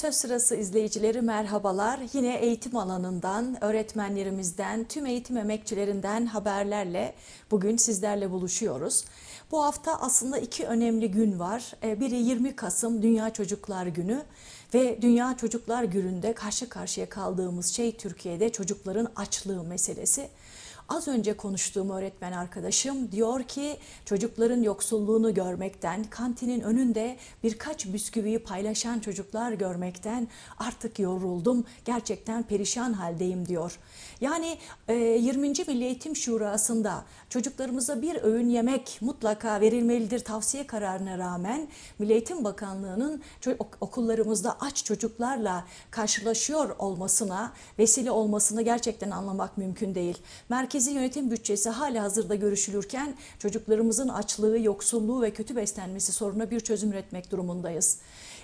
Söz Sırası izleyicileri merhabalar. Yine eğitim alanından, öğretmenlerimizden, tüm eğitim emekçilerinden haberlerle bugün sizlerle buluşuyoruz. Bu hafta aslında iki önemli gün var. Ee, Biri 20 Kasım Dünya Çocuklar Günü ve Dünya Çocuklar Günü'nde karşı karşıya kaldığımız şey Türkiye'de çocukların açlığı meselesi. Az önce konuştuğum öğretmen arkadaşım diyor ki çocukların yoksulluğunu görmekten, kantinin önünde birkaç bisküviyi paylaşan çocuklar görmekten artık yoruldum. Gerçekten perişan haldeyim diyor. Yani e, 20. Milli Eğitim Şurası'nda çocuklarımıza bir öğün yemek mutlaka verilmelidir tavsiye kararına rağmen Milli Eğitim Bakanlığı'nın okullarımızda aç çocuklarla karşılaşıyor olmasına, vesile olmasını gerçekten anlamak mümkün değil. Merkezi yönetim bütçesi hala hazırda görüşülürken çocuklarımızın açlığı, yoksulluğu ve kötü beslenmesi sorununa bir çözüm üretmek durumundayız.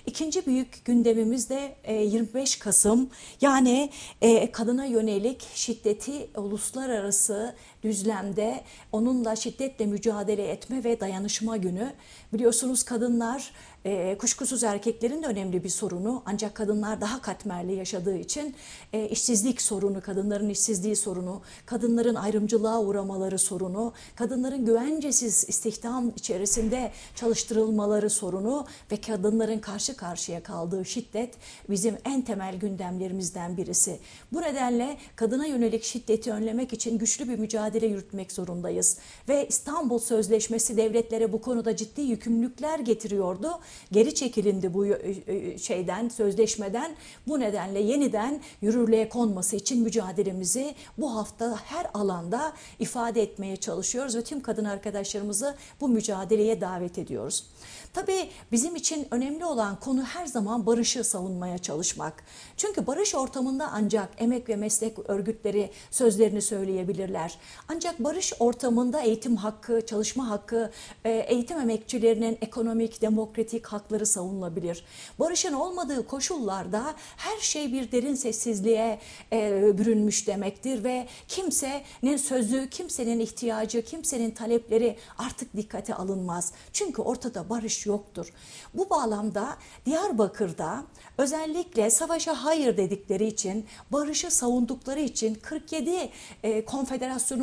İkinci büyük gündemimiz de e, 25 Kasım yani e, kadına yönelik şiddeti uluslararası düzlemde onunla şiddetle mücadele etme ve dayanışma günü. Biliyorsunuz kadınlar e, kuşkusuz erkeklerin de önemli bir sorunu ancak kadınlar daha katmerli yaşadığı için e, işsizlik sorunu, kadınların işsizliği sorunu, kadınların ayrımcılığa uğramaları sorunu, kadınların güvencesiz istihdam içerisinde çalıştırılmaları sorunu ve kadınların karşı karşıya kaldığı şiddet bizim en temel gündemlerimizden birisi. Bu nedenle kadına yönelik şiddeti önlemek için güçlü bir mücadele yürütmek zorundayız. Ve İstanbul Sözleşmesi devletlere bu konuda ciddi yükümlülükler getiriyordu. Geri çekilindi bu e, şeyden, sözleşmeden. Bu nedenle yeniden yürürlüğe konması için mücadelemizi bu hafta her alanda ifade etmeye çalışıyoruz ve tüm kadın arkadaşlarımızı bu mücadeleye davet ediyoruz. Tabii bizim için önemli olan konu her zaman barışı savunmaya çalışmak. Çünkü barış ortamında ancak emek ve meslek örgütleri sözlerini söyleyebilirler. Ancak barış ortamında eğitim hakkı, çalışma hakkı, e, eğitim emekçilerinin ekonomik, demokratik hakları savunulabilir. Barışın olmadığı koşullarda her şey bir derin sessizliğe e, bürünmüş demektir ve kimsenin sözü, kimsenin ihtiyacı, kimsenin talepleri artık dikkate alınmaz. Çünkü ortada barış yoktur. Bu bağlamda Diyarbakır'da özellikle savaşa hayır dedikleri için, barışı savundukları için 47 e,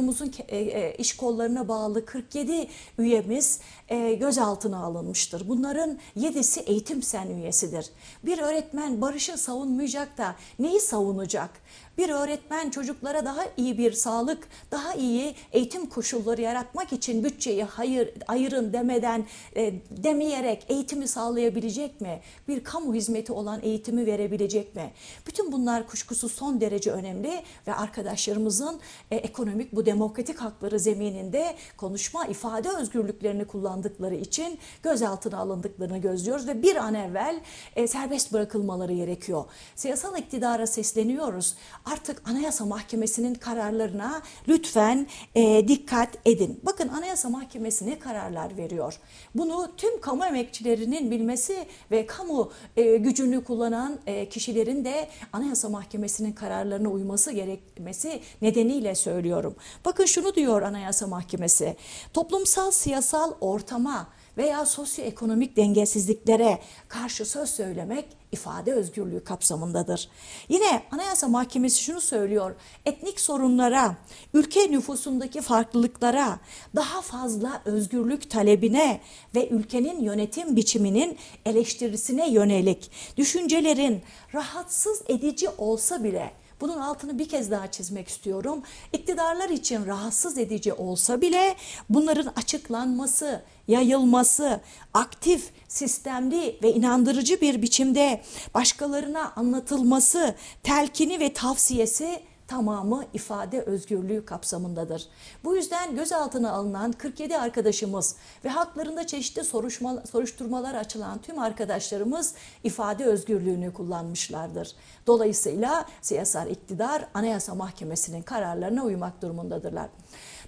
konfederasyonumuzun e, e, iş kollarına bağlı 47 üyemiz e, gözaltına alınmıştır. Bunların 7'si eğitim sen üyesidir. Bir öğretmen barışı savunmayacak da neyi savunacak? Bir öğretmen çocuklara daha iyi bir sağlık, daha iyi eğitim koşulları yaratmak için bütçeyi hayır ayırın demeden e, demeyerek eğitimi sağlayabilecek mi? Bir kamu hizmeti olan eğitimi verebilecek mi? Bütün bunlar kuşkusuz son derece önemli ve arkadaşlarımızın e, ekonomik bu demokratik hakları zemininde konuşma, ifade özgürlüklerini kullandıkları için gözaltına alındıklarını gözlüyoruz ve bir an evvel e, serbest bırakılmaları gerekiyor. Siyasal iktidara sesleniyoruz artık Anayasa Mahkemesi'nin kararlarına lütfen e, dikkat edin. Bakın Anayasa Mahkemesi ne kararlar veriyor? Bunu tüm kamu emekçilerinin bilmesi ve kamu e, gücünü kullanan e, kişilerin de Anayasa Mahkemesi'nin kararlarına uyması gerekmesi nedeniyle söylüyorum. Bakın şunu diyor Anayasa Mahkemesi. Toplumsal siyasal ortama veya sosyoekonomik dengesizliklere karşı söz söylemek ifade özgürlüğü kapsamındadır. Yine Anayasa Mahkemesi şunu söylüyor. Etnik sorunlara, ülke nüfusundaki farklılıklara, daha fazla özgürlük talebine ve ülkenin yönetim biçiminin eleştirisine yönelik düşüncelerin rahatsız edici olsa bile bunun altını bir kez daha çizmek istiyorum. İktidarlar için rahatsız edici olsa bile bunların açıklanması, yayılması, aktif, sistemli ve inandırıcı bir biçimde başkalarına anlatılması, telkini ve tavsiyesi tamamı ifade özgürlüğü kapsamındadır. Bu yüzden gözaltına alınan 47 arkadaşımız ve haklarında çeşitli soruşma, soruşturmalar açılan tüm arkadaşlarımız ifade özgürlüğünü kullanmışlardır. Dolayısıyla siyasal iktidar Anayasa Mahkemesi'nin kararlarına uymak durumundadırlar.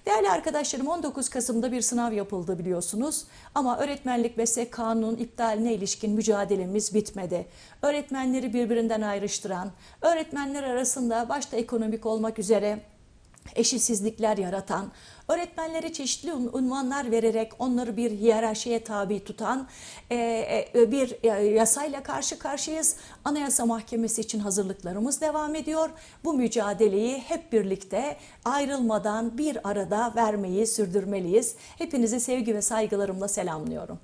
Değerli arkadaşlarım 19 Kasım'da bir sınav yapıldı biliyorsunuz ama öğretmenlik meslek kanunun iptaline ilişkin mücadelemiz bitmedi. Öğretmenleri birbirinden ayrıştıran, öğretmenler arasında başta ekonomik olmak üzere eşitsizlikler yaratan, öğretmenlere çeşitli un- unvanlar vererek onları bir hiyerarşiye tabi tutan e, e, bir e, yasayla karşı karşıyayız. Anayasa Mahkemesi için hazırlıklarımız devam ediyor. Bu mücadeleyi hep birlikte ayrılmadan bir arada vermeyi sürdürmeliyiz. Hepinizi sevgi ve saygılarımla selamlıyorum.